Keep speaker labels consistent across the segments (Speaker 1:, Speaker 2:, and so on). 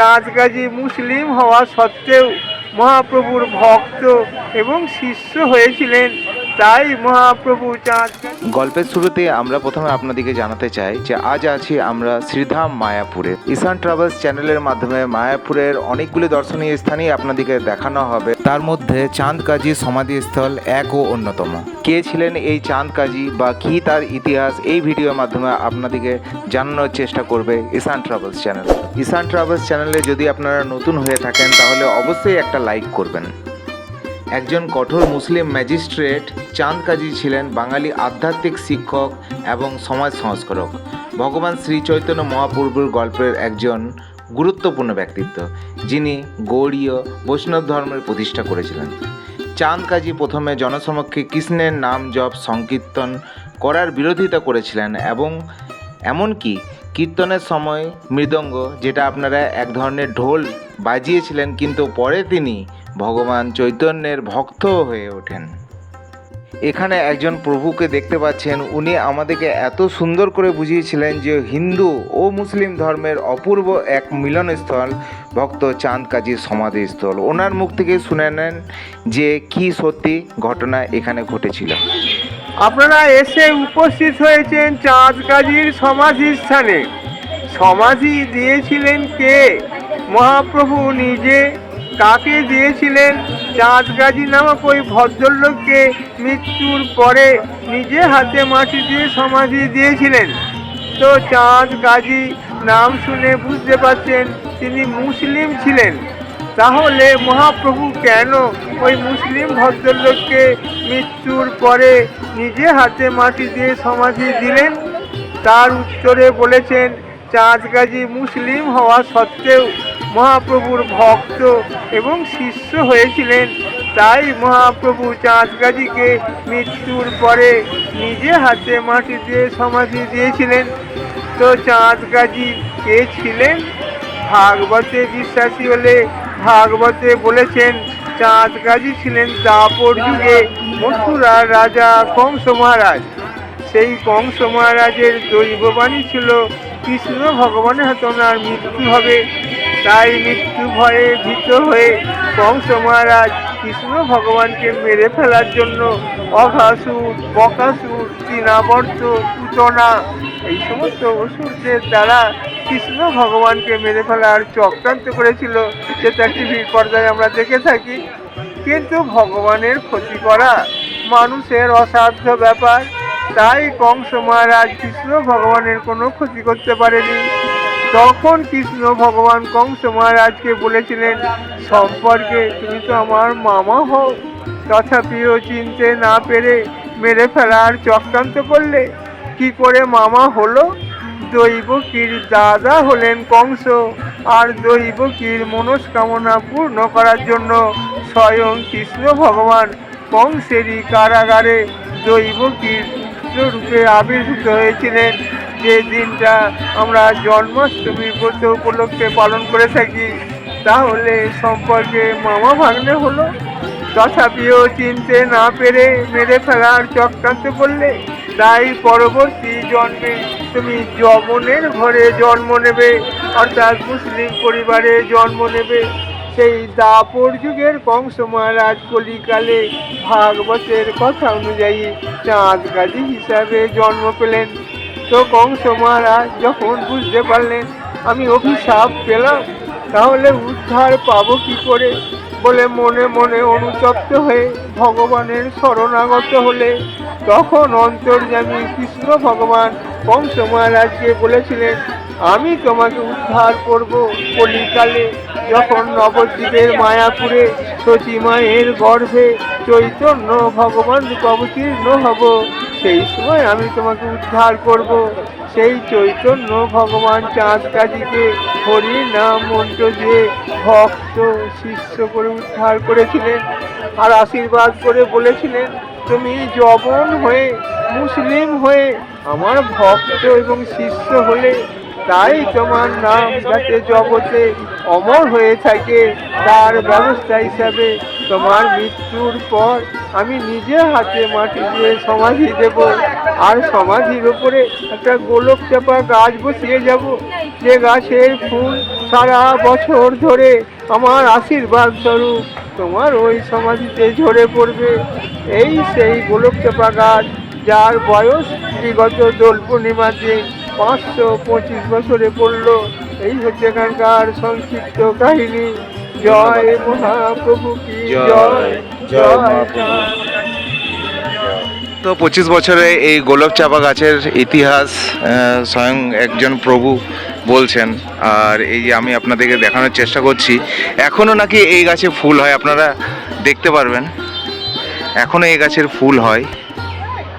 Speaker 1: চাঁদগাজী মুসলিম হওয়া সত্ত্বেও মহাপ্রভুর ভক্ত এবং শিষ্য হয়েছিলেন। তাই মহাপ্রভু চাঁদগাজী
Speaker 2: গল্পের শুরুতে আমরা প্রথমে আপনাদেরকে জানাতে চাই যে আজ আছি আমরা শ্রীধাম মায়াপুরে। ঈশান ট্রাভেলস চ্যানেলের মাধ্যমে মায়াপুরের অনেকগুলি দর্শনীয় স্থানই আপনাদেরকে দেখানো হবে। তার মধ্যে চাঁদ কাজী সমাধিস্থল এক ও অন্যতম। কে ছিলেন এই চাঁদ কাজী বা কি তার ইতিহাস এই ভিডিওর মাধ্যমে আপনাদেরকে জানানোর চেষ্টা করবে Ishan travels channel. Ishan travels চ্যানেলে যদি আপনারা নতুন হয়ে থাকেন তাহলে অবশ্যই একটা লাইক করবেন। একজন কঠোর মুসলিম ম্যাজিস্ট্রেট চাঁদ কাজী ছিলেন বাঙালি আধ্যাত্মিক শিক্ষক এবং সমাজ সংস্কারক। ভগবান শ্রী চৈতন্য মহাপ্রভুর গল্পের একজন গুরুত্বপূর্ণ ব্যক্তিত্ব, যিনি গৌড়ীয় বৈষ্ণব ধর্মের প্রতিষ্ঠা করেছিলেন। চাঁদ কাজী প্রথমে জনসমক্ষে কৃষ্ণের নাম জপ সংকীর্তন করার বিরোধিতা করেছিলেন এবং এমনকি কীর্তনের সময় মৃদঙ্গ, যেটা আপনারা এক ধরনের ঢোল বাজিয়েছিলেন, কিন্তু পরে তিনি ভগবান চৈতন্যের ভক্ত হয়ে ওঠেন। এখানে একজন প্রভুকে দেখতে পাচ্ছেন, উনি আমাদেরকে এত সুন্দর করে বুঝিয়েছিলেন যে হিন্দু ও মুসলিম ধর্মের অপূর্ব এক মিলনস্থল ভক্ত চাঁদ কাজীর সমাধিস্থল। ওনার মুখ থেকে শুনে নেন যে কি সত্যি ঘটনা এখানে ঘটেছিল।
Speaker 1: আপনারা এসে উপস্থিত হয়েছেন চাঁদগাজীর সমাধি স্থানে সমাধি দিয়েছিলেন কে? মহাপ্রভু নিজে কাকে দিয়েছিলেন? চাঁদগাজী নামক ওই ভদ্রলোককে মৃত্যুর পরে নিজে হাতে মাটি দিয়ে সমাধি দিয়েছিলেন। তো চাঁদ গাজী নাম শুনে বুঝতে পারছেন তিনি মুসলিম ছিলেন। তাহলে মহাপ্রভু কেন ওই মুসলিম ভদ্রলোককে মৃত্যুর পরে নিজে হাতে মাটি দিয়ে সমাধি দিলেন? তার উত্তরে বলেছেন, চাঁদগাজী মুসলিম হওয়া সত্ত্বেও মহাপ্রভুর ভক্ত এবং শিষ্য হয়েছিলেন। তাই মহাপ্রভু চাঁদগাজীকে মৃত্যুর পরে নিজে হাতে মাটি দিয়ে সমাধি দিয়েছিলেন। তো চাঁদগাজী কে ছিলেন? ভাগবতে বিশ্বাসী হলে ভাগবতে বলেছেন চাঁদ গাজী ছিলেন দাপর যুগে মথুরার রাজা কংস মহারাজ। সেই কংস মহারাজের দৈববাণী ছিল, কৃষ্ণ ভগবানের হাতে ওনার মৃত্যু হবে। তাই মৃত্যু ভয়ে ভীত হয়ে কংস মহারাজ কৃষ্ণ ভগবানকে মেরে ফেলার জন্য অঘাসুর বকাসুর, তৃণাবর্ত, পুতনা এই সমস্ত অসুরদের দ্বারা কৃষ্ণ ভগবানকে মেরে ফেলার চক্রান্ত করেছিল। যেটা টিভির পর্দায় আমরা দেখে থাকি। কিন্তু ভগবানের ক্ষতি করা মানুষের অসাধ্য ব্যাপার। তাই কংস মহারাজ কৃষ্ণ ভগবানের কোনো ক্ষতি করতে পারেনি। তখন কৃষ্ণ ভগবান কংস মহারাজকে বলেছিলেন, সম্পর্কে তুমি তো আমার মামা হও। তথাপিও চিনতে না পেরে মেরে ফেলার চক্রান্ত করলে কি করে মামা হলো? দৈবকীর দাদা হলেন কংস, আর দৈবকীর মনস্কামনা পূর্ণ করার জন্য স্বয়ং কৃষ্ণ ভগবান কংসেরই কারাগারে দৈবকীর রূপে আবির্ভূত হয়েছিলেন। যে দিনটা আমরা জন্মাষ্টমী ব্রত উপলক্ষে পালন করে থাকি, তাহলে সম্পর্কে মামা ভাগ্নে হলো। তথাপিও চিনতে না পেরে মেরে ফেলার চক্রান্ত করলে তাই পরবর্তী জন্মে তুমি যবনের ঘরে জন্ম নেবে, অর্থাৎ মুসলিম পরিবারে জন্ম নেবে। সেই দাপর যুগের কংস মহারাজ কলিকালে ভাগবতের কথা অনুযায়ী চাঁদ গাজী হিসাবে জন্ম পেলেন। তো কংস মহারাজ যখন বুঝতে পারলেন আমি অভিশাপ পেলাম, তাহলে উদ্ধার পাবো কি করে বলে মনে মনে অনুতপ্ত হয়ে ভগবানের শরণাগত হলে। তখন অন্তর্যামী কৃষ্ণ ভগবান কংস মহারাজকে বলেছিলেন, আমি তোমাকে উদ্ধার করব কলিকালে। যখন নবদ্বীপের মায়াপুরে সচী মায়ের গর্ভে চৈতন্য ভগবান অবতীর্ণ হব। সেই সময় আমি তোমাকে উদ্ধার করব। সেই চৈতন্য ভগবান চাঁদ কাজীকে হরি নাম মন্ত্র দিয়ে ভক্ত শিষ্য করে উদ্ধার করেছিলেন আর আশীর্বাদ করে বলেছিলেন, তুমি জবন হয়ে, মুসলিম হয়ে আমার ভক্ত এবং শিষ্য হলে তাই তোমার নাম যাতে জগতে অমর হয়ে থাকে, তার ব্যবস্থা হিসাবে তোমার মৃত্যুর পর আমি নিজে হাতে মাটি দিয়ে সমাধি দেব। আর সমাধির উপরে একটা গোলক চাপা গাছ বসিয়ে যাব। যে গাছের ফুল সারা বছর ধরে আমার আশীর্বাদ স্বরূপ তোমার ওই সমাধিতে ঝরে পড়বে। এই সেই গোলক চাপা গাছ যার বয়স বিগত দোল পূর্ণিমার দিন পাঁচশো পঁচিশ বছরে পড়ল। এই হচ্ছে এখানকার সংক্ষিপ্ত কাহিনী। জয় মহাপ্রভু কি জয়? জয়
Speaker 2: তো পঁচিশ বছরে এই গোলক চাপা গাছের ইতিহাস স্বয়ং একজন প্রভু বলছেন। আর এই যে আমি আপনাদেরকে দেখানোর চেষ্টা করছি এখনও নাকি এই গাছে ফুল হয়, আপনারা দেখতে পারবেন। এখনও এই গাছের ফুল হয়।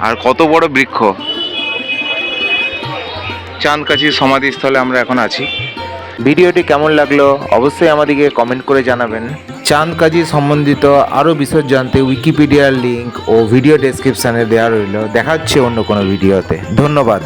Speaker 2: আর কত বড় বৃক্ষ। চাঁদকাছির সমাধিস্থলে আমরা এখন আছি। ভিডিওটি কেমন লাগল অবশ্যই আমাদেরকে কমেন্ট করে জানাবেন। চাঁদ কাজী সম্বন্ধিত আরও বিশদ জানতে উইকিপিডিয়ার লিঙ্ক ও ভিডিও ডেসক্রিপশানে দেওয়া রইল। দেখাচ্ছে অন্য কোনো ভিডিওতে ধন্যবাদ।